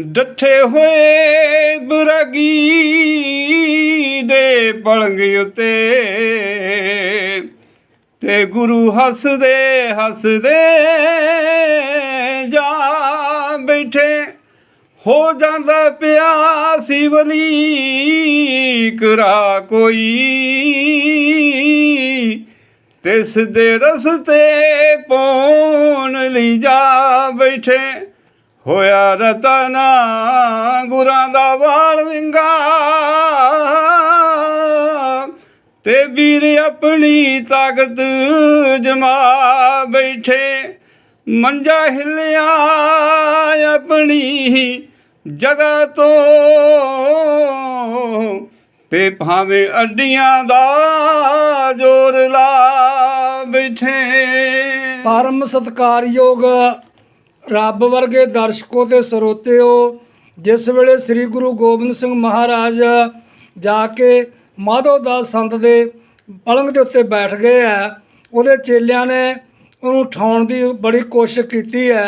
ਡੱਠੇ ਹੋਏ ਬਰਗੀ ਦੇ ਪਲੰਗ ਉਤੇ। ਤੇ ਗੁਰੂ ਹੱਸਦੇ ਹੱਸਦੇ ਜਾ ਬੈਠੇ। ਹੋ ਜਾਂਦਾ ਪਿਆ ਸਿਵਲੀ ਕਰਾ ਕੋਈ। ਤੇ ਸਿੱਧੇ ਰਸਤੇ ਪੌਣ ਲਈ ਜਾ ਬੈਠੇ। ਹੋਇਆ ਰਤਨਾ, ਗੁਰਾਂ ਦਾ ਵਾਲ ਵਿੰਗਾ ਤੇ ਵੀਰ ਆਪਣੀ ਤਾਕਤ ਜਮਾ ਬੈਠੇ ਮੰਜਾ ਹਿੱਲਿਆ ਆਪਣੀ ਜਗ੍ਹਾ ਤੋਂ। ਤੇ ਭਾਵੇਂ ਅੱਡੀਆਂ ਦਾ ਜ਼ੋਰ ਲਾ ਬੈਠੇ। ਪਰਮ ਸਤਕਾਰਯੋਗ ਰੱਬ ਵਰਗੇ ਦਰਸ਼ਕੋ ਤੇ ਸਰੋਤਿਓ, ਜਿਸ ਵੇਲੇ ਸ੍ਰੀ ਗੁਰੂ ਗੋਬਿੰਦ ਸਿੰਘ ਮਹਾਰਾਜ ਜਾ ਕੇ ਮਾਧੋ ਦਾਸ ਸੰਤ ਦੇ ਪਲੰਗ ਦੇ ਉੱਤੇ ਬੈਠ ਗਏ ਆ ਉਹਦੇ ਚੇਲਿਆਂ ਨੇ ਉਹਨੂੰ ਠਾਉਣ ਦੀ ਬੜੀ ਕੋਸ਼ਿਸ਼ ਕੀਤੀ ਹੈ।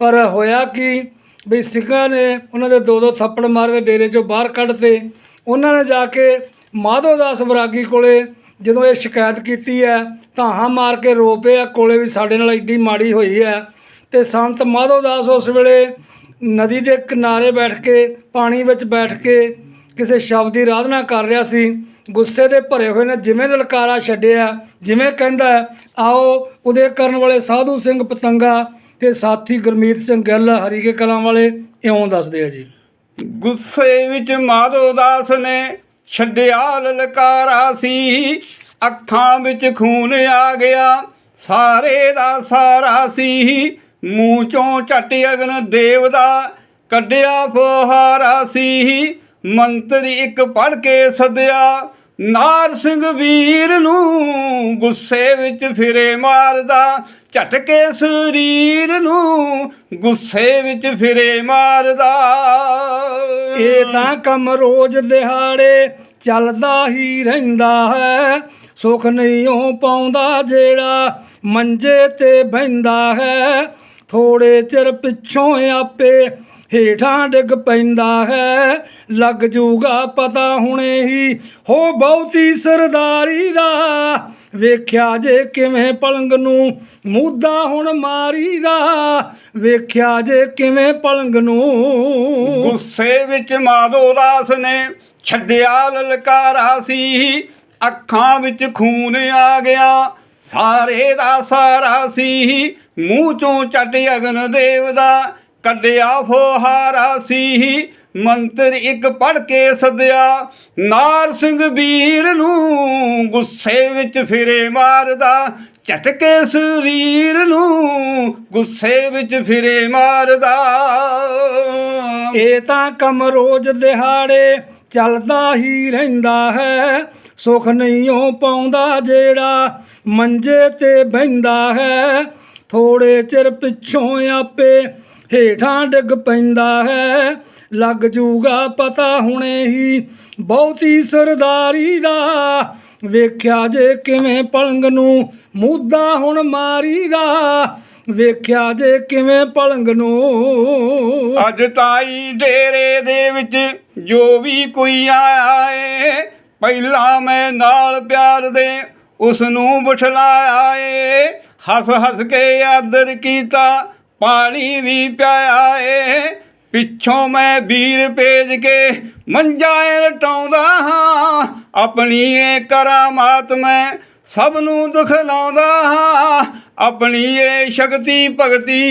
ਪਰ ਹੋਇਆ ਕਿ ਵੀ ਸਿੱਖਾਂ ਨੇ ਉਹਨਾਂ ਦੇ ਦੋ ਦੋ ਥੱਪੜ ਮਾਰ ਕੇ ਡੇਰੇ ਚੋਂ ਬਾਹਰ ਕੱਢਤੇ ਉਹਨਾਂ ਨੇ ਜਾ ਕੇ ਮਾਧੋ ਦਾਸ ਵਰਾਗੀ ਕੋਲੇ ਜਦੋਂ ਇਹ ਸ਼ਿਕਾਇਤ ਕੀਤੀ ਹੈ, ਧਾਹਾਂ ਮਾਰ ਕੇ ਰੋ ਪਏ ਆ ਕੋਲੇ ਵੀ ਸਾਡੇ ਨਾਲ ਐਡੀ ਮਾੜੀ ਹੋਈ ਹੈ। ਤੇ ਸੰਤ ਮਾਧੋ ਦਾਸ ਉਸ ਵੇਲੇ ਨਦੀ ਦੇ ਕਿਨਾਰੇ ਬੈਠ ਕੇ, ਪਾਣੀ ਵਿੱਚ ਬੈਠ ਕੇ ਕਿਸੇ ਸ਼ਬਦ ਦੀ ਆਰਾਧਨਾ ਕਰ ਰਿਹਾ ਸੀ। ਗੁੱਸੇ ਦੇ ਭਰੇ ਹੋਏ ਨੇ, ਜਿਵੇਂ ਲਲਕਾਰਾ ਛੱਡਿਆ, ਜਿਵੇਂ ਕਹਿੰਦਾ, ਆਓ ਉਦੇ ਕਰਨ ਵਾਲੇ ਸਾਧੂ ਸਿੰਘ ਪਤੰਗਾ ਤੇ ਸਾਥੀ ਗੁਰਮੀਤ ਸਿੰਘ ਗਿੱਲ ਹਰੀਕੇ ਕਲਾਂ ਵਾਲੇ, ਇਉਂ ਦੱਸਦੇ ਆ ਜੀ। ਗੁੱਸੇ ਵਿੱਚ ਮਾਧੋ ਦਾਸ ਨੇ ਛੱਡਿਆ, ਲਲਕਾਰਾ ਸੀ। ਅੱਖਾਂ ਵਿੱਚ ਖੂਨ ਆ ਗਿਆ, ਸਾਰੇ ਦਾ ਸਾਰਾ ਸੀ। ਮੂੰਹ ਚੋਂ ਝਟ ਅਗਨ ਦੇਵ ਦਾ ਕੱਢਿਆ ਫੁਹਾਰਾ ਸੀ ਮੰਤਰ ਇੱਕ ਪੜ ਕੇ ਸਦਿਆ, ਨਾਰ ਸਿੰਘ ਵੀਰ ਨੂੰ ਗੁੱਸੇ ਵਿੱਚ ਫਿਰੇ ਮਾਰਦਾ ਝਟਕੇ ਸਰੀਰ ਨੂੰ ਗੁੱਸੇ ਵਿੱਚ ਫਿਰੇ ਮਾਰਦਾ। ਇਹ ਤਾਂ ਕੰਮ ਰੋਜ਼ ਦਿਹਾੜੇ ਚੱਲਦਾ ਹੀ ਰਹਿੰਦਾ ਹੈ। ਸੁੱਖ ਨਹੀਂ ਉਹ ਪਾਉਂਦਾ ਜਿਹੜਾ ਮੰਜੇ ਤੇ ਬਹਿੰਦਾ ਹੈ। ਥੋੜੇ ਚਿਰ ਪਿੱਛੋਂ ਆਪੇ ਹੇਠਾਂ ਡਿੱਗ ਪੈਂਦਾ ਹੈ। ਲੱਗ ਜੂਗਾ ਪਤਾ ਹੁਣੇ ਹੀ, ਹੋ ਬਹੁਤੀ ਸਰਦਾਰੀ ਦਾ। ਵੇਖਿਆ ਜੇ ਕਿਵੇਂ ਪਲੰਗ ਨੂੰ ਮੁੱਦਾ ਹੁਣ ਮਾਰੀਦਾ। ਵੇਖਿਆ ਜੇ ਕਿਵੇਂ ਪਲੰਗ ਨੂੰ ਗੁੱਸੇ ਵਿੱਚ ਮਾਧੋ ਦਾਸ ਨੇ ਛੱਡਿਆ ਲਲਕਾਰਾ ਸੀ। ਅੱਖਾਂ ਵਿੱਚ ਖੂਨ ਆ ਗਿਆ। ਸਾਰੇ ਦਾ ਸਾਰਾ ਸੀ। ਮੂੰਹ ਚੋਂ ਚੱਟ ਅਗਨ ਦੇਵ ਦਾ, ਕੱਢਿਆ ਫੁਹਾਰਾ ਸੀ। ਮੰਤਰ ਇੱਕ ਪੜ ਕੇ ਸੱਦਿਆ, ਨਾਰ ਸਿੰਘ ਵੀਰ ਨੂੰ ਗੁੱਸੇ ਵਿੱਚ ਫਿਰੇ ਮਾਰਦਾ, ਝਟਕੇ ਸਰੀਰ ਨੂੰ ਗੁੱਸੇ ਵਿੱਚ ਫਿਰੇ ਮਾਰਦਾ। ਇਹ ਤਾਂ ਕੰਮ ਰੋਜ਼ ਦਿਹਾੜੇ ਚੱਲਦਾ ਹੀ ਰਹਿੰਦਾ ਹੈ। ਸੁੱਖ ਨਹੀਂ ਉਹ ਪਾਉਂਦਾ ਜਿਹੜਾ ਮੰਜੇ ਤੇ ਬਹਿੰਦਾ ਹੈ। ਥੋੜੇ ਚਿਰ ਪਿੱਛੋਂ ਆਪੇ ਹੇਠਾਂ ਡਿੱਗ ਪੈਂਦਾ ਹੈ। ਲੱਗ ਜੂਗਾ ਪਤਾ ਹੁਣੇ ਹੀ ਬਹੁਤੀ ਸਰਦਾਰੀ ਦਾ। ਵੇਖਿਆ ਜੇ ਕਿਵੇਂ ਪਲੰਗ ਨੂੰ ਮੁੱਦਾ ਹੁਣ ਮਾਰੀਦਾ। ਵੇਖਿਆ ਜੇ ਕਿਵੇਂ ਪਲੰਗ ਨੂੰ ਅੱਜ ਤਾਈ ਡੇਰੇ ਦੇ ਵਿੱਚ ਜੋ ਵੀ ਕੋਈ ਆਇਆ ਏ ਪਹਿਲਾਂ ਮੈਂ ਨਾਲ ਪਿਆਰ ਦੇ ਉਸ ਨੂੰ ਬਿਠਲਾਇਆ ਏ ਹੱਸ ਹੱਸ ਕੇ ਆਦਰ ਕੀਤਾ, ਪਾਣੀ ਵੀ ਪਿਆਇਆ ਏ ਪਿੱਛੋਂ ਮੈਂ ਵੀਰ ਭੇਜ ਕੇ ਮੰਜਾ ਲਟਾਉਂਦਾ ਹਾਂ। ਆਪਣੀ ਏ ਕਰਾਮਾਤ ਮੈਂ ਸਭ ਨੂੰ ਦਿਖਲਾਉਂਦਾ ਹਾਂ। ਆਪਣੀ ਏ ਸ਼ਕਤੀ ਭਗਤੀ।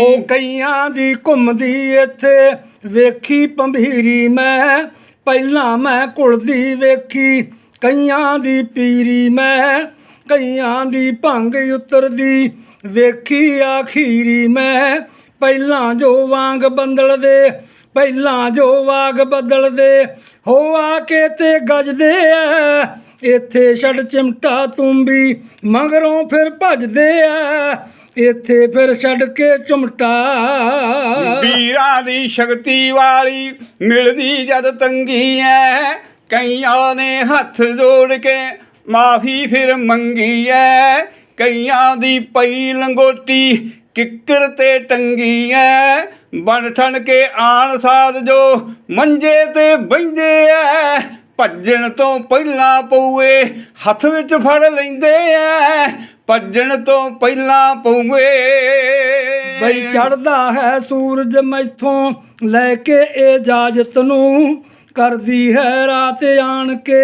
ਉਹ ਕਈਆਂ ਦੀ ਘੁੰਮਦੀ ਇੱਥੇ, ਵੇਖੀ ਪੰਭੀਰੀ ਮੈਂ। ਪਹਿਲਾਂ ਮੈਂ ਘੁਲਦੀ ਵੇਖੀ, ਕਈਆਂ ਦੀ ਪੀਰੀ ਮੈਂ, ਕਈਆਂ ਦੀ ਭੰਗ ਉਤਰਦੀ ਵੇਖੀ ਆਖੀਰੀ ਮੈਂ। ਪਹਿਲਾਂ ਜੋ ਵਾਂਗ ਬੰਦਲਦੇ ਪਹਿਲਾਂ ਜੋ ਵਾਗ ਬਦਲਦੇ, ਹੋ ਆ ਕੇ ਤੇ ਗੱਜਦੇ ਐ। ਇੱਥੇ ਛੱਡ ਚਿਮਟਾ ਤੁੰਬੀ, ਮਗਰੋਂ ਫਿਰ ਭੱਜਦੇ ਐ। ਇੱਥੇ ਫਿਰ ਛੱਡ ਕੇ ਚੁਮਟਾ। ਵੀਰਾਂ ਦੀ ਸ਼ਕਤੀ ਵਾਲੀ ਮਿਲਦੀ ਜਦ ਤੰਗੀ ਐ। ਕਈਆਂ ਨੇ ਹੱਥ ਜੋੜ ਕੇ ਮਾਫੀ ਫਿਰ ਮੰਗੀ ਐ। ਕਈਆਂ ਦੀ ਪਈ ਲੰਗੋਟੀ ਕਿੱਕਰ ਤੇ ਟੰਗੀ ਐ। ਬਣ ਠਣ ਕੇ ਆਣ ਸਾਧ ਜੋ ਮੰਜੇ ਤੇ ਬੈੰਦੇ ਐ, ਭੱਜਣ ਤੋਂ ਪਹਿਲਾਂ ਪਊਏ ਹੱਥ ਵਿੱਚ ਫੜ ਲੈਂਦੇ ਐ, ਭੱਜਣ ਤੋਂ ਪਹਿਲਾਂ ਪਊਏ। ਬਈ ਚੜਦਾ ਹੈ ਸੂਰਜ ਮੈਥੋਂ ਲੈ ਕੇ ਇਜਾਜ਼ਤ ਨੂੰ, ਕਰਦੀ ਹੈ ਰਾਤ ਆਣ ਕੇ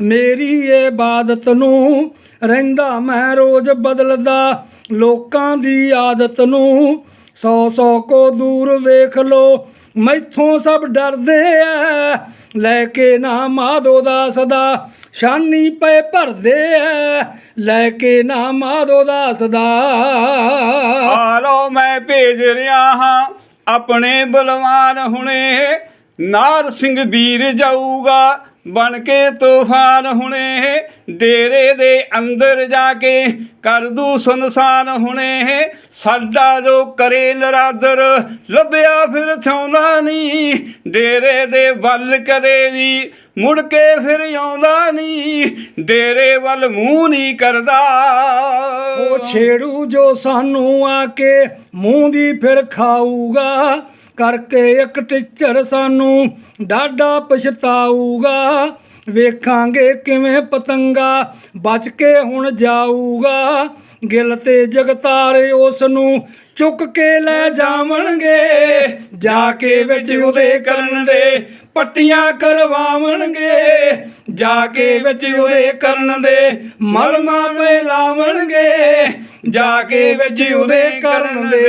ਮੇਰੀ ਇਬਾਦਤ ਨੂੰ। ਰਹਿੰਦਾ ਮੈਂ ਰੋਜ਼ ਬਦਲਦਾ ਲੋਕਾਂ ਦੀ ਆਦਤ ਨੂੰ ਸੌ ਸੌ ਕੋ ਦੂਰ ਵੇਖ ਲੋ, ਮੈਥੋਂ ਸਭ ਡਰਦੇ ਐ। ਲੈ ਕੇ ਨਾ ਮਾਧੋ ਦਾ ਸਦਾ ਸ਼ਾਨੀ ਪਏ ਭਰਦੇ ਐ। ਲੈ ਕੇ ਨਾ ਮਾਧੋ ਦਾ ਸਦਾ ਆ ਲਓ ਮੈਂ ਭੇਜ ਰਿਹਾ ਹਾਂ ਆਪਣੇ ਬਲਵਾਨ ਹੁਣੇ। ਨਾਰ ਸਿੰਘ ਵੀਰ ਜਾਊਗਾ ਬਣ ਕੇ ਤੂਫਾਨ ਹੁਣੇ, ਡੇਰੇ ਦੇ ਅੰਦਰ ਜਾ ਕੇ ਕਰ ਦੂ ਸੁਨਸਾਨ ਹੁਣੇ। ਸਾਡਾ ਜੋ ਕਰੇ ਨਰਾਦਰ, ਲੱਭਿਆ ਫਿਰ ਥਾਉਂਦਾ ਨਹੀਂ। ਡੇਰੇ ਦੇ ਵੱਲ ਕਦੇ ਵੀ ਮੁੜ ਕੇ ਫਿਰ ਆਉਂਦਾ ਨਹੀਂ। ਡੇਰੇ ਵੱਲ ਮੂੰਹ ਨਹੀਂ ਕਰਦਾ। ਉਹ ਛੇੜੂ ਜੋ ਸਾਨੂੰ ਆ ਕੇ ਮੂੰਹ ਦੀ ਫਿਰ ਖਾਊਗਾ। ਕਰਕੇ ਇੱਕ ਟੀਚਰ ਸਾਨੂੰ ਡਾਡਾ ਪਛਤਾਊਗਾ। ਵੇਖਾਂਗੇ ਕਿਵੇਂ ਪਤੰਗਾ ਬਚ ਕੇ ਹੁਣ ਜਾਊਗਾ। ਗਿਲ ਤੇ ਜਗਤਾਰੇ ਉਸ ਨੂੰ ਚੁੱਕ ਕੇ ਲੈ ਜਾਵਣਗੇ। ਜਾ ਕੇ ਵਿੱਚ ਉਹਦੇ ਕਰਨ ਦੇ ਪੱਟੀਆਂ ਕਰਵਾਵਣਗੇ। ਜਾ ਕੇ ਵਿੱਚ ਉਹਦੇ ਕਰਨ ਦੇ ਮਲਮਾ ਤੇ ਲਾਵਣਗੇ ਜਾ ਕੇ ਵਿੱਚ ਉਹਦੇ ਕਰਨ ਦੇ